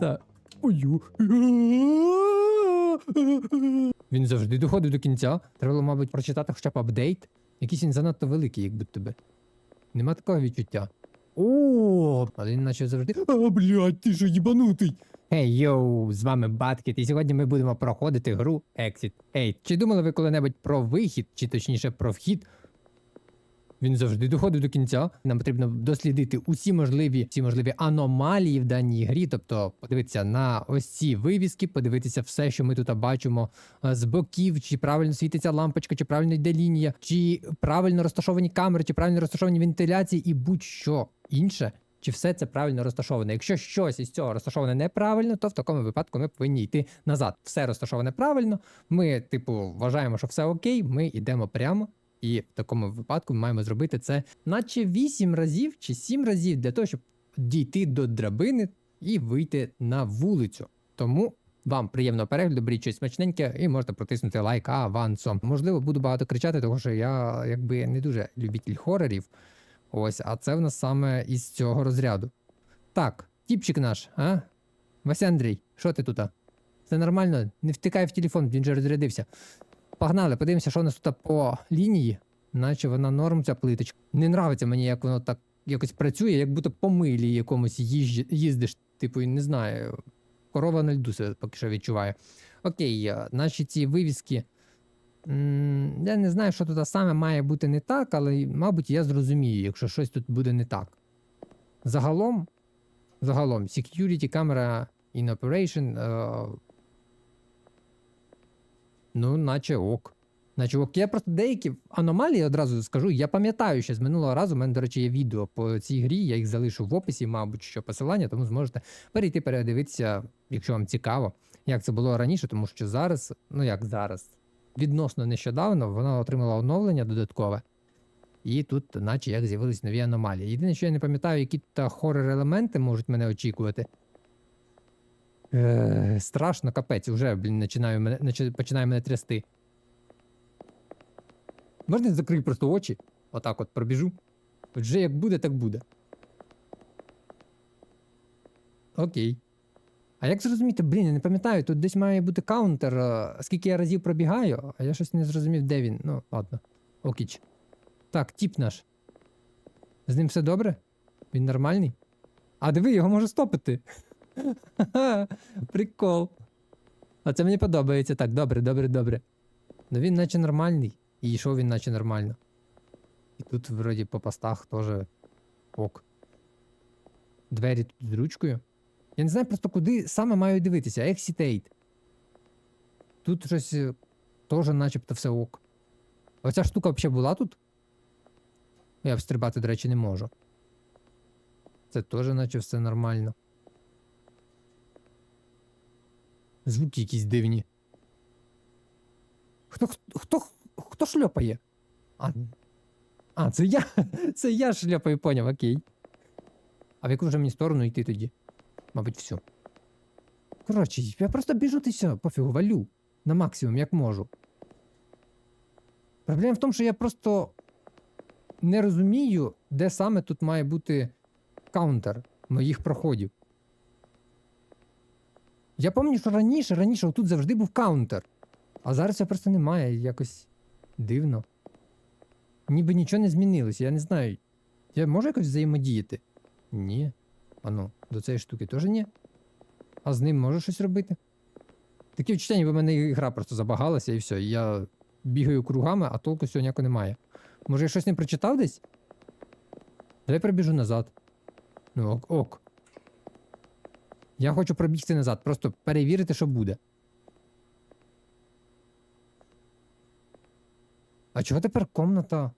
Так. Ой. Він завжди доходив до кінця. Треба було, мабуть, прочитати хоча б апдейт. Якийсь він занадто великий, як будто би. Нема такого відчуття. О, але він наче завжди. А, блядь, ти що їбанутий? Ей, йоу, з вами Баткіт, і сьогодні ми будемо проходити гру Exit. Ей, чи думали ви коли-небудь про вихід, чи точніше про вхід? Він завжди доходив до кінця. Нам потрібно дослідити усі можливі, всі можливі аномалії в даній грі, тобто подивитися на ось ці вивіски, подивитися все, що ми тут бачимо е, з боків, чи правильно світиться лампочка, чи правильно йде лінія, чи правильно розташовані камери, чи правильно розташовані вентиляції, і будь-що інше. Чи все це правильно розташоване? Якщо щось із цього розташоване неправильно, то в такому випадку ми повинні йти назад. Все розташоване правильно. Ми, типу, вважаємо, що все окей. Ми йдемо прямо. І в такому випадку ми маємо зробити це наче 8 разів чи 7 разів для того, щоб дійти до драбини і вийти на вулицю. Тому вам приємного перегляду, беріть щось смачненьке і можете протиснути лайк авансом. Можливо, буду багато кричати, тому що я якби не дуже любитель хорорів. Ось, а це в нас саме із цього розряду. Так, тіпчик наш, а? Вася Андрій, що ти тут? Це нормально? Не втикай в телефон, він же розрядився. Погнали, подивимося, що у нас тут по лінії. Наче вона норм, ця плиточка. Не нравиться мені, як воно так якось працює, як будто по милі якомусь їжджі- їздиш, типу, не знаю. Корова на льду себе поки що відчуваю. Окей, а, наші ці вивіски. Я не знаю, що тут саме має бути не так, але, мабуть, я зрозумію, якщо щось тут буде не так. Загалом, загалом, security camera in operation. е, ну, наче ок. Наче ок. Я просто деякі аномалії одразу скажу. Я пам'ятаю ще з минулого разу. У мене, до речі, є відео по цій грі. Я їх залишу в описі, мабуть, що посилання, тому зможете перейти передивитися, якщо вам цікаво, як це було раніше, тому що зараз, ну як зараз, відносно нещодавно вона отримала оновлення додаткове. І тут, наче як з'явились нові аномалії. Єдине, що я не пам'ятаю, які та хорор-елементи можуть мене очікувати. Е, страшно, капець, вже, блін, починаю мене, починає мене трясти. Можна я закрию просто очі? Отак от пробіжу. От Вже як буде, так буде. Окей. А як зрозуміти, блін, я не пам'ятаю, тут десь має бути каунтер, е, скільки я разів пробігаю, а я щось не зрозумів, де він. Ну, ладно. Окіч. Так, тіп наш. З ним все добре? Він нормальний? А диви, його може стопити. Прикол. А це мені подобається. Так, добре, добре, добре. Ну він наче нормальний. І йшов він наче нормально. І тут, вроді, по постах теж ок. Двері тут з ручкою. Я не знаю просто куди саме маю дивитися. Excitate. Тут щось е, теж начебто все ок. Оця штука взагалі була тут? Я встрибати, до речі, не можу. Це теж наче все нормально. Звуки якісь дивні. Хто хто хто, шльопає? А, а, це я. Це я шльопаю, поняв, окей. А в яку вже мені сторону йти тоді? Мабуть, всю. Коротше, я просто біжу ти все, пофігу, валю. На максимум, як можу. Проблема в тому, що я просто не розумію, де саме тут має бути каунтер моїх проходів. Я пам'ятаю, що раніше, раніше тут завжди був каунтер. А зараз його просто немає, якось дивно. Ніби нічого не змінилося, я не знаю. Я можу якось взаємодіяти? Ні. А ну, до цієї штуки теж ні. А з ним можу щось робити? Таке відчуття, ніби в мене гра просто забагалася і все. Я бігаю кругами, а толку ніякого немає. Може, я щось не прочитав десь? Давай пробіжу назад. Ну, ок, ок. Я хочу пробігти назад, просто перевірити, що буде. А чого тепер комната?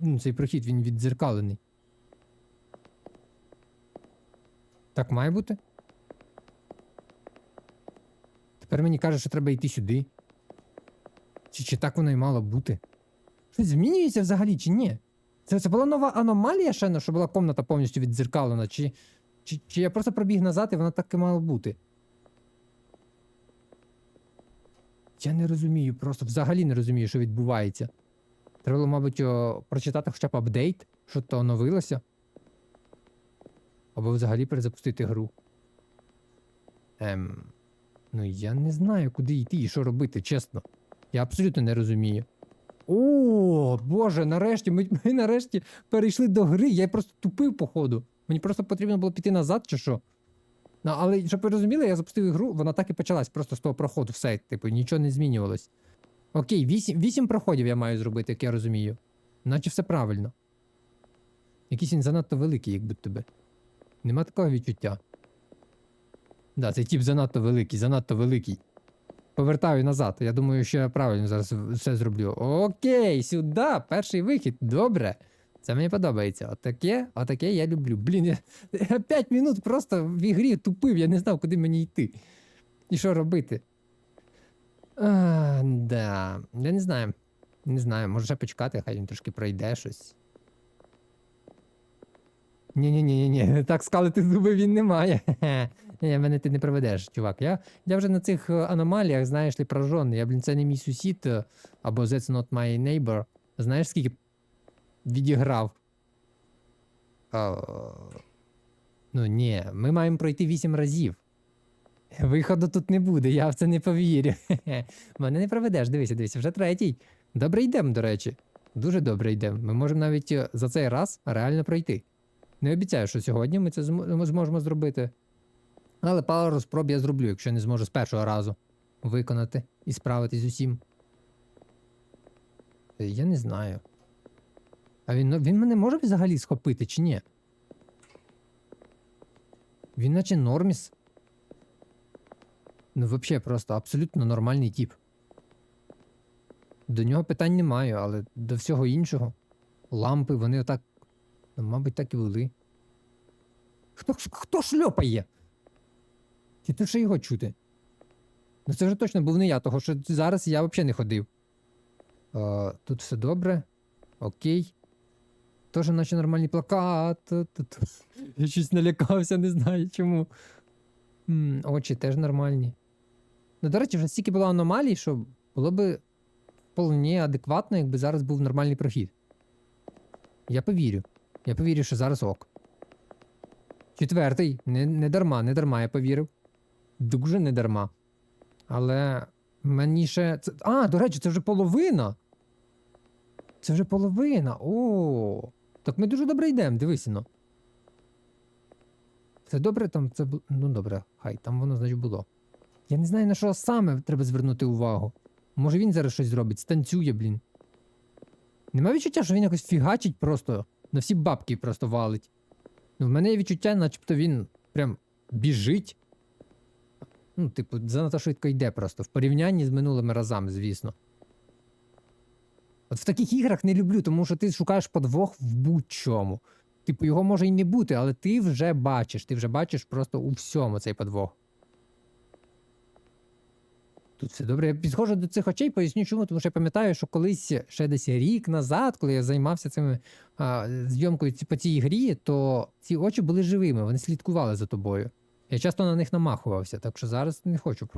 Ну, цей прохід він віддзеркалений. Так має бути? Тепер мені каже, що треба йти сюди. Чи, чи так воно і мало бути? Щось змінюється взагалі, чи ні? Це, це була нова аномалія ще, що була комната повністю віддзеркалена, чи, чи, чи я просто пробіг назад і вона так і мала бути? Я не розумію, просто взагалі не розумію, що відбувається. Треба було, мабуть, о, прочитати хоча б апдейт, що то оновилося. Або взагалі перезапустити гру. Ем. Ну я не знаю, куди йти і що робити, чесно. Я абсолютно не розумію. О, Боже, нарешті, ми, ми нарешті перейшли до гри. Я просто тупив, походу. Мені просто потрібно було піти назад, чи що. Ну, але щоб ви розуміли, я запустив ігру, вона так і почалась просто з того проходу, все, типу, нічого не змінювалось. Окей, вісім, вісім проходів я маю зробити, як я розумію. Наче все правильно. Якийсь він занадто великий, як будто би. Нема такого відчуття. Да, цей тип занадто великий, занадто великий. Повертаю назад. Я думаю, що я правильно зараз все зроблю. Окей, сюди, перший вихід. Добре. Це мені подобається. Отаке, отаке я люблю. Блін, я, я 5 минут просто в ігрі тупив, я не знав, куди мені йти. І що робити. А, да. Я не знаю. Не знаю, може ще почекати, хай він трошки пройде щось. Ні-ні-ні, ні, так скалити зуби він не має. Ні, мене ти не проведеш, чувак. Я, я вже на цих е, аномаліях, знаєш ли, поражений. Я, блін, це не мій сусід, е, або That's not my neighbor. Знаєш, скільки відіграв? О, ну ні, ми маємо пройти вісім разів. Виходу тут не буде, я в це не повірю. Мене не проведеш, дивися, дивися, вже третій. Добре йдемо, до речі. Дуже добре йдемо. Ми можемо навіть е, за цей раз реально пройти. Не обіцяю, що сьогодні ми це зм- зможемо зробити. Але пару спроб я зроблю, якщо не зможу з першого разу виконати і справитись з усім. Е, Я не знаю. А він, ну, він мене може взагалі схопити чи ні? Він наче норміс. Ну, взагалі, просто абсолютно нормальний тип. До нього питань не маю, але до всього іншого. Лампи, вони отак. Ну, мабуть, так і були. Хто, хто шльопає? Чи то ще його чути? Ну це вже точно був не я, того що зараз я взагалі не ходив. Е, тут все добре. Окей. Тоже наче нормальний плакат. Я щось налякався, не знаю чому. М, очі теж нормальні. Ну, до речі, вже стільки було аномалій, що було би вполне адекватно, якби зараз був нормальний прохід. Я повірю. Я повірю, що зараз ок. Четвертий. Не, не дарма, не дарма, я повірив. Дуже не дарма. Але мені ще. А, до речі, це вже половина. Це вже половина. О. Так ми дуже добре йдемо, дивися ну. Це добре там, це бу- Ну добре, хай, там воно, значить, було. Я не знаю, на що саме треба звернути увагу. Може він зараз щось зробить, станцює, блін. Нема відчуття, що він якось фігачить просто, на всі бабки просто валить. Ну, в мене є відчуття, начебто він прям біжить. Ну, типу, занадто швидко йде просто, в порівнянні з минулими разами, звісно. От в таких іграх не люблю, тому що ти шукаєш подвох в будь-чому. Типу, його може й не бути, але ти вже бачиш, ти вже бачиш просто у всьому цей подвох. Тут все добре. Я підходжу до цих очей, поясню чому, тому що я пам'ятаю, що колись ще десь рік назад, коли я займався цими а, зйомкою по цій грі, то ці очі були живими, вони слідкували за тобою. Я часто на них намахувався, так що зараз не хочу.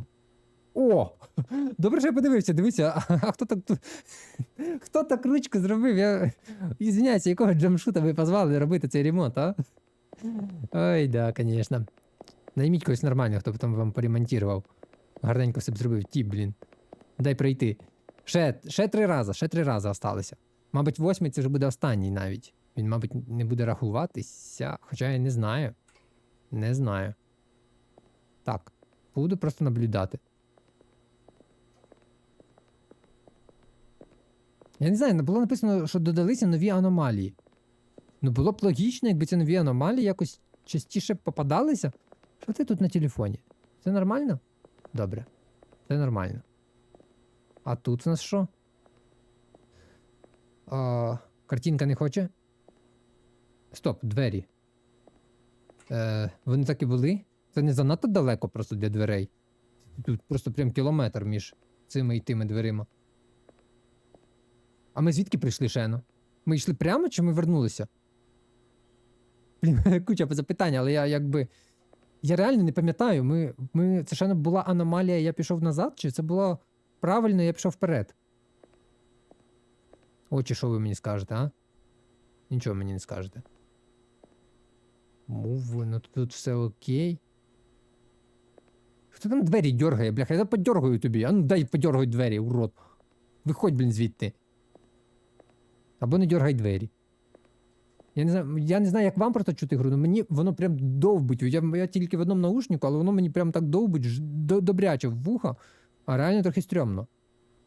О! Добре, що я подивився, дивися, а, а хто так. Хто так ручку зробив? Я. Ізвиняюся, якого джамшута ви позвали робити цей ремонт, а? Ой, да, звісно. Найміть когось нормального, хто б там вам поремонтував. Гарненько все б зробив, ті, блін. Дай пройти. Ще, ще три рази, ще три рази осталося. Мабуть, восьмий це вже буде останній навіть. Він, мабуть, не буде рахуватися, хоча я не знаю. Не знаю. Так, буду просто наблюдати. Я не знаю, ну, було написано, що додалися нові аномалії. Ну, було б логічно, якби ці нові аномалії якось частіше попадалися. Що ти тут на телефоні? Це нормально? Добре. Це нормально. А тут у нас що? А, картинка не хоче? Стоп, двері. Е, вони так і були? Це не занадто далеко просто для дверей. Тут просто прям кілометр між цими і тими дверима. А ми звідки прийшли Шено? Ми йшли прямо чи ми вернулися? Блін, куча запитань, але я якби. Я реально не пам'ятаю. Ми, ми, це ще не була аномалія, я пішов назад, чи це було правильно, я пішов вперед? Очі, що ви мені скажете, а? Нічого мені не скажете. Муви, ну тут все окей. Хто там двері дергає, бляха? Я подергаю тобі. А ну дай подергай двері, урод. Виходь, блін, звідти. Або не дергай двері. Я не знаю, я не знаю, як вам просто чути гру, але мені воно прям довбить. Я, я тільки в одному наушнику, але воно мені прям так довбить, до- добряче в вуха, а реально трохи стрьомно.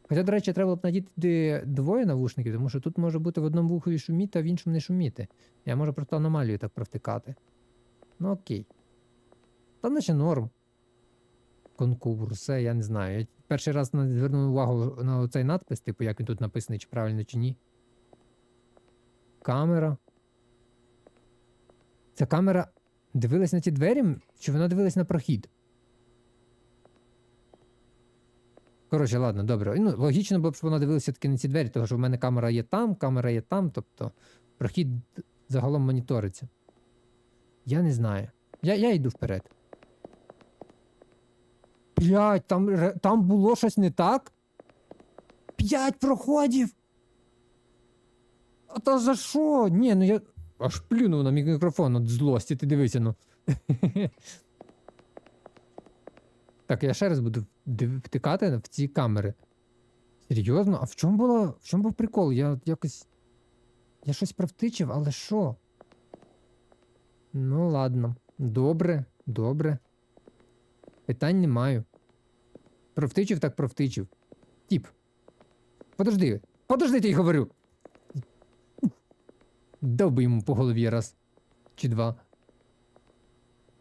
Хоча, до речі, треба б надіти двоє навушників, тому що тут може бути в одному вухові шуміти, а в іншому не шуміти. Я можу просто аномалію так провтикати. Ну окей. Та наче норм. Конкурси, я не знаю. Я перший раз звернув увагу на цей надпис, типу, як він тут написаний, чи правильно, чи ні. Камера. Ця камера дивилась на ті двері, чи вона дивилась на прохід? Коротше, ладно, добре. Ну, логічно щоб вона дивилася таки на ці двері, тому що в мене камера є там, камера є там, тобто прохід загалом моніториться. Я не знаю. Я, я йду вперед. Блять, там, там було щось не так? П'ять проходів! А то за що? Ні, ну я. Аж плюнув на мікрофон від злості, ти дивися, ну. так, я ще раз буду втикати в ці камери. Серйозно? А в чому було. В чому був прикол? Я якось. Я щось провтичив, але що? Ну, ладно. Добре, добре. Питань не маю. Провтичив, так провтичив. Тіп. Подожди. Подожди, я говорю. Дав би йому по голові раз чи два.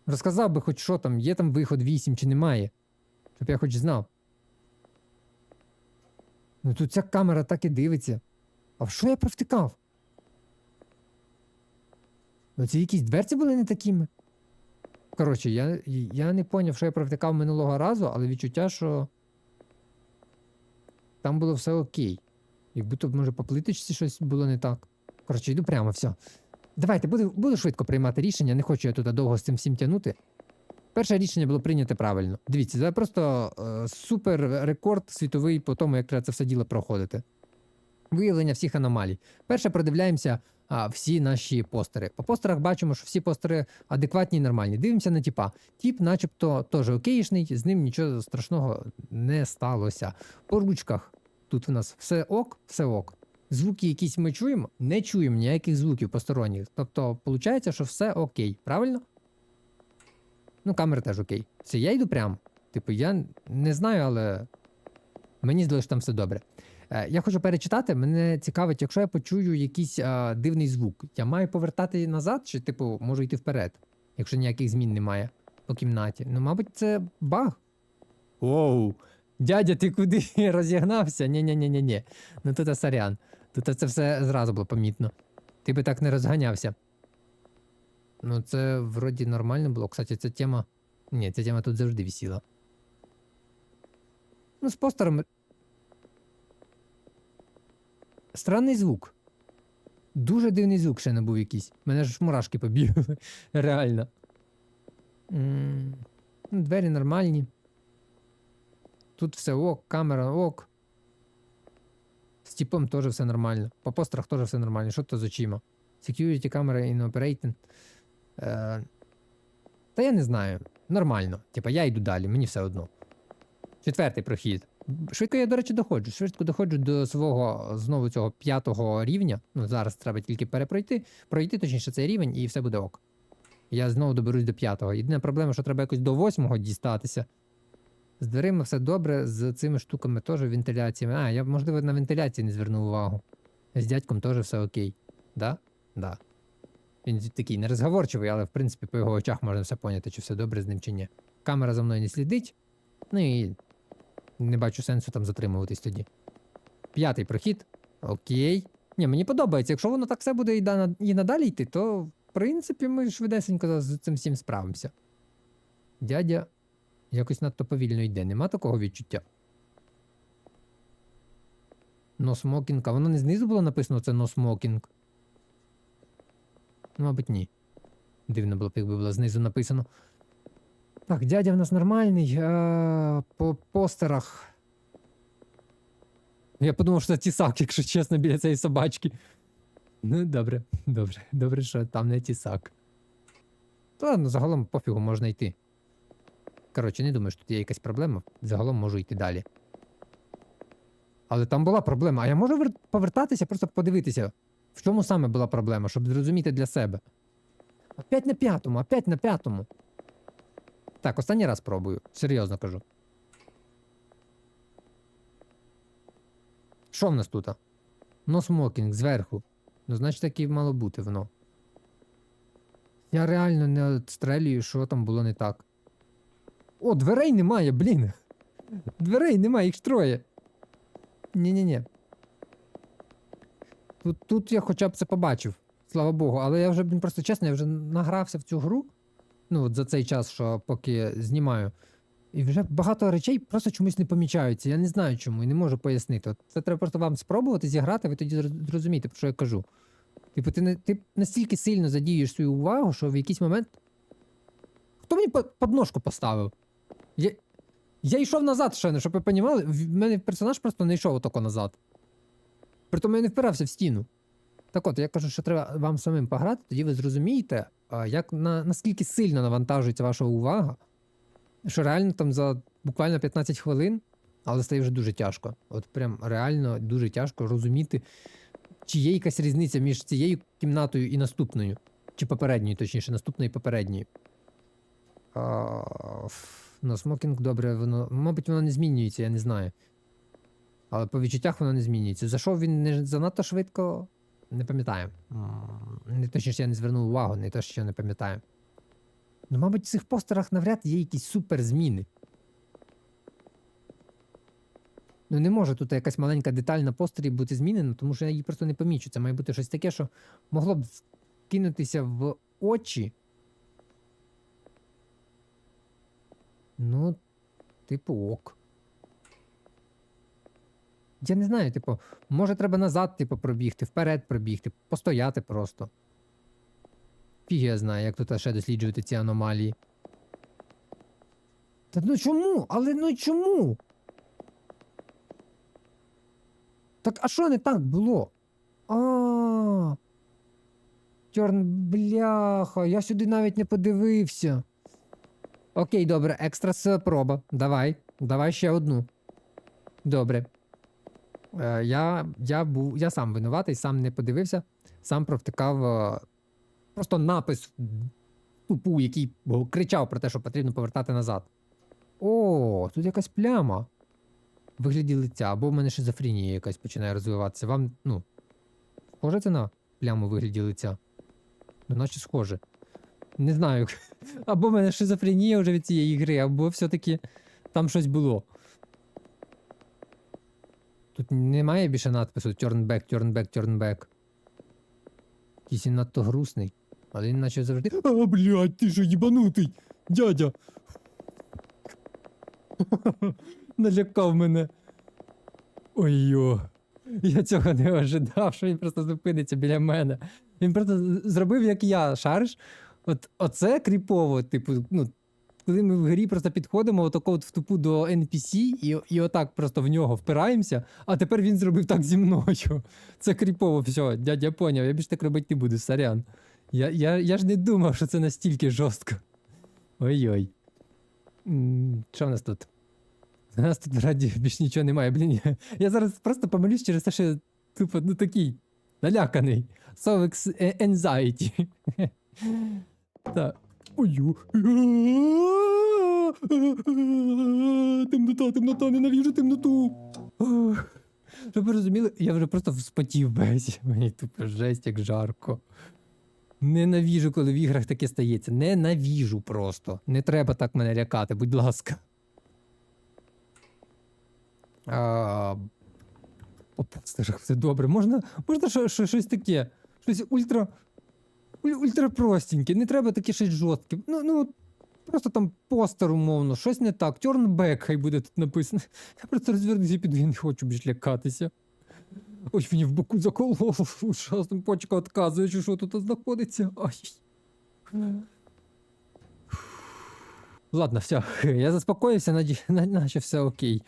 Розказав би хоч що там, є там виход 8 чи немає. Щоб я хоч знав. Ну тут ця камера так і дивиться. А в що я провтикав? Ну ці якісь дверці були не такими. Коротше, я, я не поняв, що я провтикав минулого разу, але відчуття, що там було все окей. Як будто може, по плиточці щось було не так. Коротше, йду прямо, все. Давайте, буду, буду швидко приймати рішення, не хочу я тут довго з цим всім тягнути. Перше рішення було прийнято правильно. Дивіться, це просто е, супер рекорд світовий по тому, як треба це все діло проходити. Виявлення всіх аномалій. Перше продивляємося а, всі наші постери. По постерах бачимо, що всі постери адекватні і нормальні. Дивимося на тіпа. Тіп, начебто, теж окейшний, з ним нічого страшного не сталося. По ручках тут у нас все ок, все ок. Звуки якісь ми чуємо, не чуємо ніяких звуків посторонніх. Тобто, виходить, що все окей, правильно? Ну, камера теж окей. Все, я йду прямо. Типу, я не знаю, але мені здалося, що там все добре. Е, я хочу перечитати. Мене цікавить, якщо я почую якийсь а, дивний звук, я маю повертати назад, чи, типу, можу йти вперед, якщо ніяких змін немає по кімнаті. Ну, мабуть, це баг. Оу, дядя, ти куди розігнався? Ні-ні-ні-ні-ні. Ну тут сорян. Тут це все зразу було помітно. Ти би так не розганявся. Ну, це вроді нормально було. Кстати, ця тема. Ні, ця тема тут завжди висіла. Ну, з постером. Странний звук. Дуже дивний звук ще не був якийсь. Мене ж мурашки побігли. Реально. М, ну, Двері нормальні. Тут все ок, камера ок. З типом теж все нормально. По постерах теж все нормально. Що то з очима? Security камера in operating. Е, та я не знаю. Нормально. Типа я йду далі, мені все одно. Четвертий прохід. Швидко я, до речі, доходжу. Швидко доходжу до свого знову цього п'ятого рівня. Ну, зараз треба тільки перепройти, пройти, точніше, цей рівень, і все буде ок. Я знову доберусь до п'ятого. Єдина проблема, що треба якось до восьмого дістатися. З дверима все добре, з цими штуками теж вентиляціями. А, я, можливо, на вентиляції не звернув увагу. З дядьком теж все окей. Да? Да. Він такий нерозговорчивий, але в принципі по його очах можна все поняти, чи все добре з ним чи ні. Камера за мною не слідить. Ну і не бачу сенсу там затримуватись тоді. П'ятий прохід. Окей. Ні, мені подобається. Якщо воно так все буде і, да- і надалі йти, то в принципі ми швидесенько з цим всім справимося. Дядя якось надто повільно йде, нема такого відчуття. No smoking. А воно не знизу було написано це no smoking. Ну, мабуть, ні. Дивно було б, якби було знизу написано. Так, дядя в нас нормальний. А, по постерах. Я подумав, що це тісак, якщо чесно, біля цієї собачки. Ну, добре, добре, добре, що там не тісак. Та ладно, загалом пофігу можна йти. Коротше, не думаю, що тут є якась проблема. Загалом можу йти далі. Але там була проблема. А я можу вер- повертатися, просто подивитися, в чому саме була проблема, щоб зрозуміти для себе. Опять на п'ятому, опять на п'ятому. Так, останній раз пробую. Серйозно кажу. Що в нас тут? No смокінг зверху. Ну, значить, так і мало бути воно. Я реально не відстрелюю, що там було не так. О, дверей немає, блін. Дверей немає, їх троє. Ні-ні-ні. Тут, тут я хоча б це побачив, слава Богу, але я вже, блін, просто чесно, я вже награвся в цю гру. Ну, от за цей час, що поки знімаю. І вже багато речей просто чомусь не помічаються. Я не знаю чому і не можу пояснити. От це треба просто вам спробувати зіграти, ви тоді зрозумієте, про що я кажу. Типу, ти, не, ти настільки сильно задієш свою увагу, що в якийсь момент. Хто мені подножку поставив? Я, я йшов назад ще, не, щоб ви понімали, в мене персонаж просто не йшов отако назад. Притому я не впирався в стіну. Так от, я кажу, що треба вам самим пограти, тоді ви зрозумієте, як на, наскільки сильно навантажується ваша увага, що реально там за буквально 15 хвилин, але стає вже дуже тяжко. От прям реально дуже тяжко розуміти, чи є якась різниця між цією кімнатою і наступною, чи попередньою, точніше, наступною і попередньою. А, Ну, смокінг добре, воно. Мабуть, воно не змінюється, я не знаю. Але по відчуттях воно не змінюється. Зайшов він не занадто швидко, не пам'ятаю. Не точніше, я не звернув увагу, не те, що не пам'ятаю. Ну, мабуть, в цих постерах навряд є якісь суперзміни. Ну, не може тут якась маленька деталь на постері бути змінена, тому що я її просто не помічу. Це має бути щось таке, що могло б кинутися в очі. Ну, типу, ок. Я не знаю, типу, може треба назад, типу, пробігти, вперед пробігти, постояти просто. Фіг я знаю, як тут ще досліджувати ці аномалії. Та ну чому? Але ну чому? Так а що не так було? А. Чорн, бляха, я сюди навіть не подивився. Окей, добре, екстра спроба. Давай, давай ще одну. Добре. Е, я, я, був, я сам винуватий, сам не подивився, сам провтикав е, просто напис тупу, який кричав про те, що потрібно повертати назад. О, тут якась пляма. Вигляді лиця, або в мене шизофренія якась починає розвиватися. Вам, ну, схоже це на пляму вигляді лиця? Ну, наче схоже. Не знаю. Або в мене шизофренія вже від цієї гри, або все-таки там щось було. Тут немає більше надпису turn back, turn back, turn back. Якийсь він надто грустний. Але він наче завжди. А, блядь, ти що їбанутий, дядя. Налякав мене. Ой-йо. Я цього не ожидав, що він просто зупиниться біля мене. Він просто зробив, як я, шариш. От оце кріпово, типу, ну, коли ми в грі просто підходимо отако от в тупу до NPC і, і отак просто в нього впираємося, а тепер він зробив так зі мною. Це кріпово, все, дядя поняв, я більше так робити не буду, сорян. Я, я, я ж не думав, що це настільки жорстко. Ой-ой. Що в нас тут? У нас тут вроді більш нічого немає. Блін, я, я зараз просто помилюсь через те, що тупо ну такий наляканий. So е, anxiety. Так. Ой. Темнота, темнота, ненавижу темноту. Щоб ви розуміли, я вже просто вспотів весь. Мені тупо жесть, як жарко. Ненавіжу, коли в іграх таке стається. Ненавіжу просто. Не треба так мене лякати, будь ласка. А, постерах все добре. Можна, можна що, що, щось таке. Щось ультра. Уль- Ультра простеньке, не треба таке щось жорстке. Ну, ну, просто там постер, умовно, щось не так. Тьорнбек хай буде тут написано. Я просто розвернуся і піду, я не хочу більш лякатися. Ой, мені в боку закололо, ужасно, почка відказує, що тут знаходиться. Ай. Ладно, все, я заспокоївся, наді- наче все окей.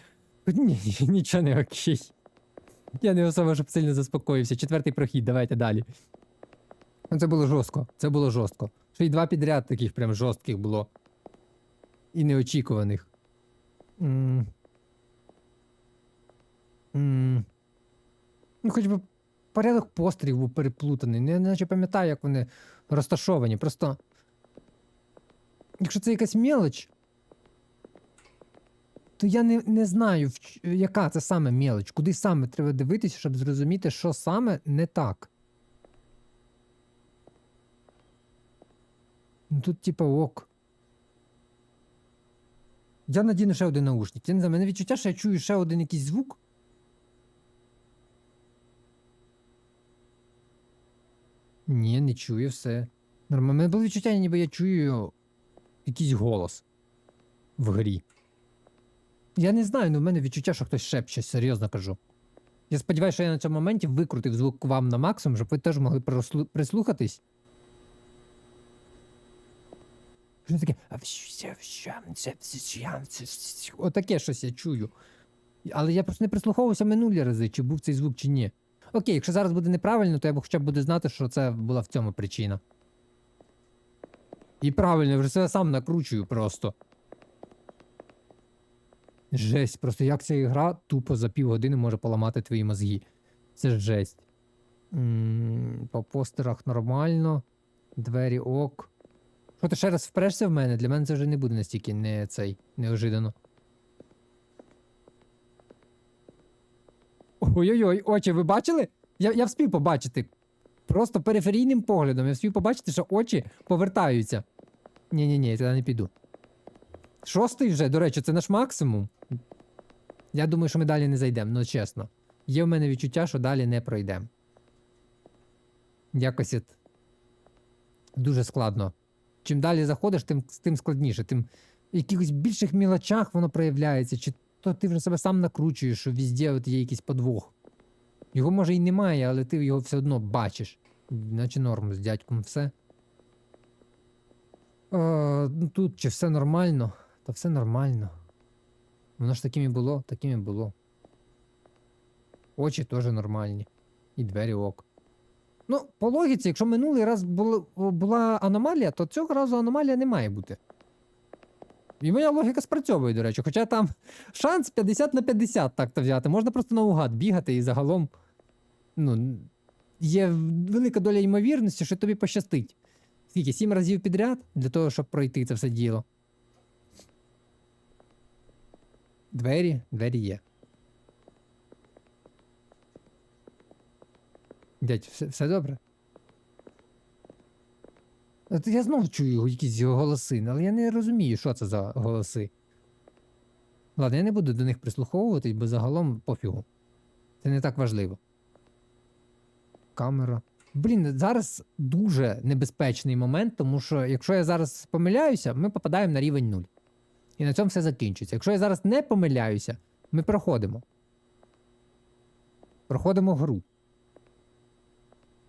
Ні, ні, нічого не окей. Я не особо щоб сильно заспокоївся. Четвертий прохід, давайте далі. Ну, Це було жорстко. Це було жорстко. Ще й два підряд таких прям жорстких було. і неочікуваних. М. М. Ну, хоч би порядок пострілів був переплутаний. Я наче пам'ятаю, як вони розташовані. Просто. Якщо це якась мелоч, то я не, не знаю, яка це саме мелоч, куди саме треба дивитися, щоб зрозуміти, що саме не так. Ну тут, типа, ок. Я надіну ще один наушник. Я не знаю, мене відчуття, що я чую ще один якийсь звук. Ні, не чую все. Нормально. У мене було відчуття, ніби я чую якийсь голос в грі. Я не знаю, але в мене відчуття, що хтось шепче, серйозно кажу. Я сподіваюся, що я на цьому моменті викрутив звук вам на максимум, щоб ви теж могли прислухатись. Що таке? Отаке щось я чую. Але я просто не прислуховувався минулі рази, чи був цей звук, чи ні. Окей, якщо зараз буде неправильно, то я б хоча б буду знати, що це була в цьому причина. І правильно, я вже себе сам накручую просто. Жесть, просто як ця ігра тупо за півгодини може поламати твої мозги. Це ж жесть. м по постерах нормально. Двері ок. Що ти ще раз впрешся в мене? Для мене це вже не буде настільки не цей неожиданно. Ой-ой-ой, очі, ви бачили? Я, я вспів побачити. Просто периферійним поглядом. Я вспів побачити, що очі повертаються. Ні-ні-ні, я туди не піду. Шостий вже, до речі, це наш максимум. Я думаю, що ми далі не зайдемо, ну чесно. Є в мене відчуття, що далі не пройдемо. Якось дуже складно. Чим далі заходиш, тим, тим складніше. Тим в якихось більших мілочах воно проявляється, чи то ти вже себе сам накручуєш, що везде от є якийсь подвох. Його може і немає, але ти його все одно бачиш. Наче норм з дядьком все. Е, тут чи все нормально? Та все нормально. Воно ж таким і було, таким і було. Очі теж нормальні. І двері ок. Ну, по логіці, якщо минулий раз було, була аномалія, то цього разу аномалія не має бути. І моя логіка спрацьовує, до речі. Хоча там шанс 50 на 50 так-то взяти. Можна просто наугад бігати і загалом. Ну, є велика доля ймовірності, що тобі пощастить. Скільки? Сім разів підряд для того, щоб пройти це все діло. Двері, двері є. Дядь, все, все добре? От я знову чую якісь голоси, але я не розумію, що це за голоси. Ладно, я не буду до них прислуховуватись, бо загалом пофігу. Це не так важливо. Камера. Блін, зараз дуже небезпечний момент, тому що якщо я зараз помиляюся, ми попадаємо на рівень 0. І на цьому все закінчиться. Якщо я зараз не помиляюся, ми проходимо. Проходимо гру.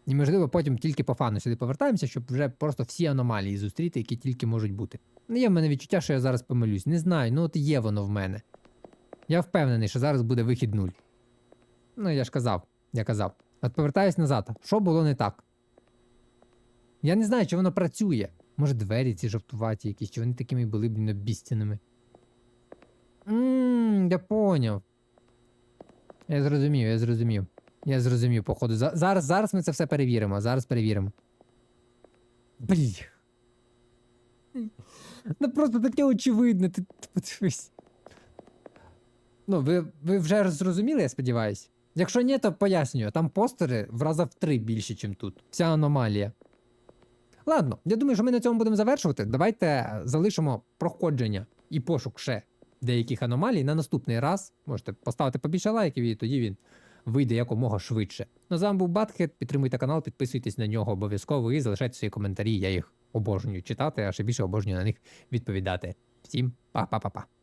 І, можливо, потім тільки по фану сюди повертаємося, щоб вже просто всі аномалії зустріти, які тільки можуть бути. Ну, є в мене відчуття, що я зараз помилюсь. Не знаю, ну от є воно в мене. Я впевнений, що зараз буде вихід 0. Ну, я ж казав, я казав. От повертаюсь назад. Що було не так? Я не знаю, чи воно працює. Може, двері ці жовтуваті якісь, чи вони такими були б обіцяними. Ммм, я поняв. Я зрозумів, я зрозумів. Я зрозумів, походу. За- зараз, зараз ми це все перевіримо. Зараз перевіримо. Блін. Ну просто таке очевидне. Ти, ти подивись. Ну, ви, ви вже зрозуміли, я сподіваюсь. Якщо ні, то пояснюю. Там постери в раза в три більше, ніж тут. Вся аномалія. Ладно, я думаю, що ми на цьому будемо завершувати. Давайте залишимо проходження і пошук ще деяких аномалій на наступний раз. Можете поставити побільше лайків, і тоді він вийде якомога швидше. Ну, з вами був Батхет. Підтримуйте канал, підписуйтесь на нього обов'язково і залишайте свої коментарі. Я їх обожнюю читати, а ще більше обожнюю на них відповідати. Всім па-па-па-па.